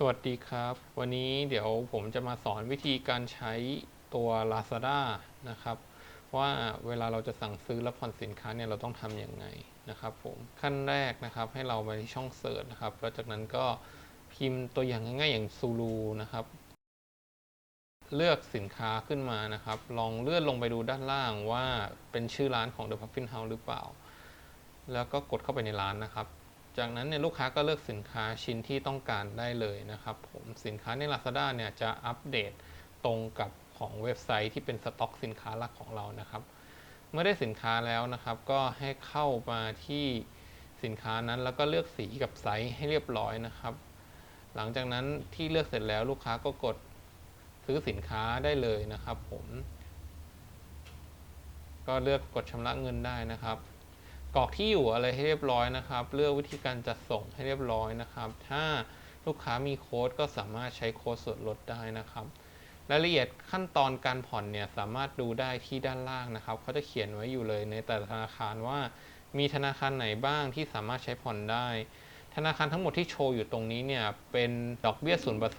สวัสดีครับ วันนี้เดี๋ยวผมจะมาสอนวิธีการใช้ตัว Lazada นะครับ ว่าเวลาเราจะสั่งซื้อและผ่อนสินค้าเนี่ยเราต้องทำยังไงนะครับผมขั้นแรกนะครับให้เราไปที่ช่องเสิร์ชนะครับ แล้วจากนั้นก็พิมพ์ตัวอย่างง่ายๆอย่างซูลูนะครับ เลือกสินค้าขึ้นมานะครับ ลองเลื่อนลงไปดูด้านล่างว่าเป็นชื่อร้านของ The Puffin House หรือเปล่า แล้วก็กดเข้าไปในร้านนะครับ จากนั้นเนี่ยลูกค้าก็เลือกสินค้าชิ้นที่ต้องการได้เลยนะครับผมสินค้าใน Lazada เนี่ยจะอัปเดตตรงกับของเว็บไซต์ที่เป็นสต็อกสินค้าหลักของเรานะครับ เมื่อได้สินค้าแล้วนะครับ ก็ให้เข้ามาที่สินค้านั้นแล้วก็เลือกสีกับไซส์ให้เรียบร้อยนะครับ หลังจากนั้นที่เลือกเสร็จแล้วลูกค้าก็กดซื้อสินค้าได้เลยนะครับ ผม ก็เลือกกดชำระเงินได้นะครับ กรอกที่อยู่อะไรให้เรียบร้อยนะครับ เลือกวิธีการจัดส่งให้เรียบร้อยนะครับ ถ้าลูกค้ามีโค้ดก็สามารถใช้โค้ดส่วนลดได้นะครับรายละเอียดขั้นตอนการผ่อนเนี่ยสามารถดูได้ที่ด้านล่างนะครับเขาจะเขียนไว้อยู่เลยในแต่ละธนาคารว่า มีธนาคารไหนบ้างที่สามารถใช้ผ่อนได้ ธนาคารทั้งหมดที่โชว์อยู่ตรงนี้เนี่ยเป็นดอกเบี้ย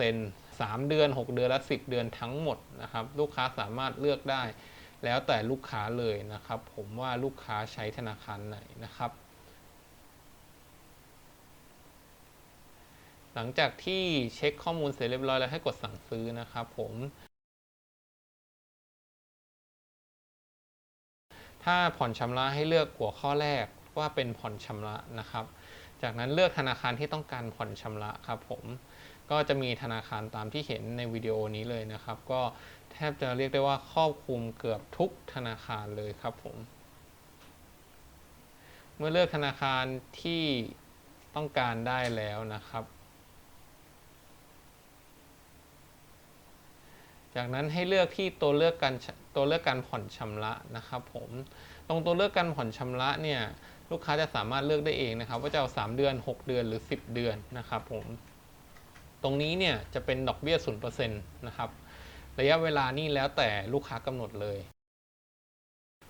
0% 3เดือน 6 เดือนและ 10 เดือนทั้งหมดนะครับลูกค้าสามารถเลือกได้ แล้วแต่ลูกค้าเลยนะครับ ผมว่าลูกค้าใช้ธนาคารไหนนะครับ หลังจากที่เช็คข้อมูลเสร็จเรียบร้อยแล้วให้กดสั่งซื้อนะครับ ผมถ้าผ่อนชำระให้เลือกหัวข้อแรกว่าเป็นผ่อนชำระนะครับ จากนั้นเลือกธนาคารที่ต้องการผ่อนชำระครับผม ก็จะมีธนาคารตามที่เห็นในวิดีโอนี้เลยนะครับ ก็แทบจะเรียกได้ว่าครอบคลุมเกือบทุกธนาคารเลยครับผม เมื่อเลือกธนาคารที่ต้องการได้แล้วนะครับ จากนั้นให้เลือกที่ตัวเลือกการตัวเลือกการผ่อนชำระนะครับผมตรงตัวเลือกการผ่อนชำระเนี่ยลูกค้าจะสามารถเลือกได้เองนะครับ ว่าจะเอา 3 เดือน 6 เดือนหรือ 10 เดือนนะครับผม ตรงนี้เนี่ยจะเป็นดอกเบี้ย0%นะครับระยะเวลานี่แล้วแต่ลูกค้ากำหนดเลย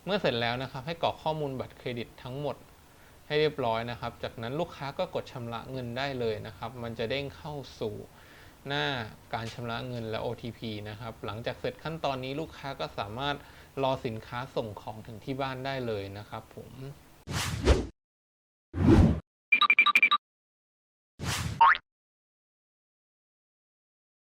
เมื่อเสร็จแล้วนะครับให้กรอกข้อมูลบัตรเครดิตทั้งหมดให้เรียบร้อยนะครับ จากนั้นลูกค้าก็กดชำระเงินได้เลยนะครับ มันจะเด้งเข้าสู่หน้าการชำระเงินและ OTP นะครับ หลังจากเสร็จขั้นตอนนี้ลูกค้าก็สามารถรอสินค้าส่งของถึงที่บ้านได้เลยนะครับผม